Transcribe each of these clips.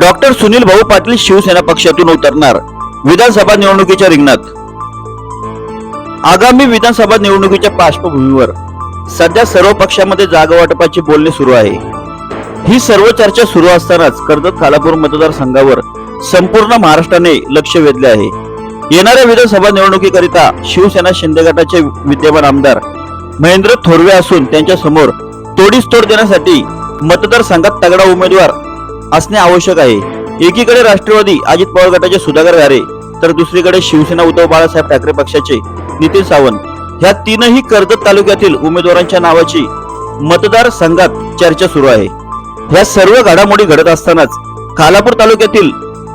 Doctor Sunil भाऊ पाटील शिवसेना पक्षातून उतरणार विधानसभा निवडणुकीच्या रिंगणात. आगामी विधानसभा निवडणुकीच्या पार्श्वभूमीवर सध्या सर्व पक्षामध्ये जागा वाटपाची बोलणी सुरू आहे. ही सर्व चर्चा सुरू असतानाच कर्जत खालापूर मतदारसंघावर संपूर्ण महाराष्ट्राने लक्ष वेधले आहे. येणाऱ्या विधानसभा निवडणुकीकरिता शिवसेना शिंदे गटाचे विद्यमान आमदार महेंद्र थोरवे असून त्यांच्यासमोर तोडीस तोड देण्यासाठी मतदारसंघात तगडा उमेदवार असणे आवश्यक आहे. एकीकडे राष्ट्रवादी अजित पवार गटाचे सुधाकर घारे तर दुसरीकडे शिवसेना उद्धव बाळासाहेब ठाकरे पक्षाचे नितीन सावंत. ह्या तीनही कर्जत तालुक्यातील उमेदवारांच्या नावाची मतदार संघात चर्चा सुरू आहे. ह्या सर्व घडामोडी घडत असतानाच खालापूर तालुक्यातील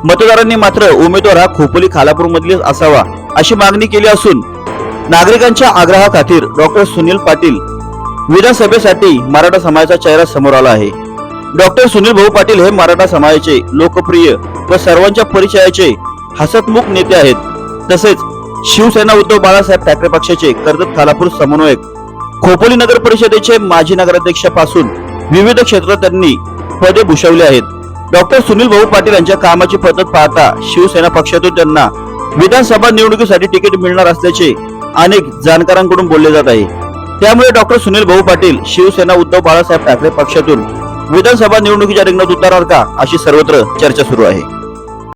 मतदारांनी मात्र उमेदवार हा खोपोली खालापूर मधील असावा अशी मागणी केली असून नागरिकांच्या आग्रहाखातीर डॉक्टर सुनील पाटील विधानसभेसाठी मराठा समाजाचा चेहरा समोर आला आहे. डॉक्टर सुनील भाऊ पाटील हे मराठा समाजाचे लोकप्रिय व सर्वांच्या परिचयाचे हसतमुख नेते आहेत. तसेच शिवसेना उद्धव बाळासाहेब ठाकरे पक्षाचे कर्जत खालापूर समन्वयक खोपोली नगर परिषदेचे माजी नगराध्यक्षापासून विविध क्षेत्रात त्यांनी पदे भूषवली आहेत. डॉक्टर सुनील भाऊ पाटील यांच्या कामाची पद्धत पाहता शिवसेना पक्षातून त्यांना विधानसभा निवडणुकीसाठी तिकीट मिळणार असल्याचे अनेक जाणकारांकडून बोलले जात आहे. त्यामुळे डॉक्टर सुनील भाऊ पाटील शिवसेना उद्धव बाळासाहेब ठाकरे पक्षातून विधानसभा निवडणुकीच्या रिंगणात उतरणार का अशी सर्वत्र चर्चा सुरू आहे.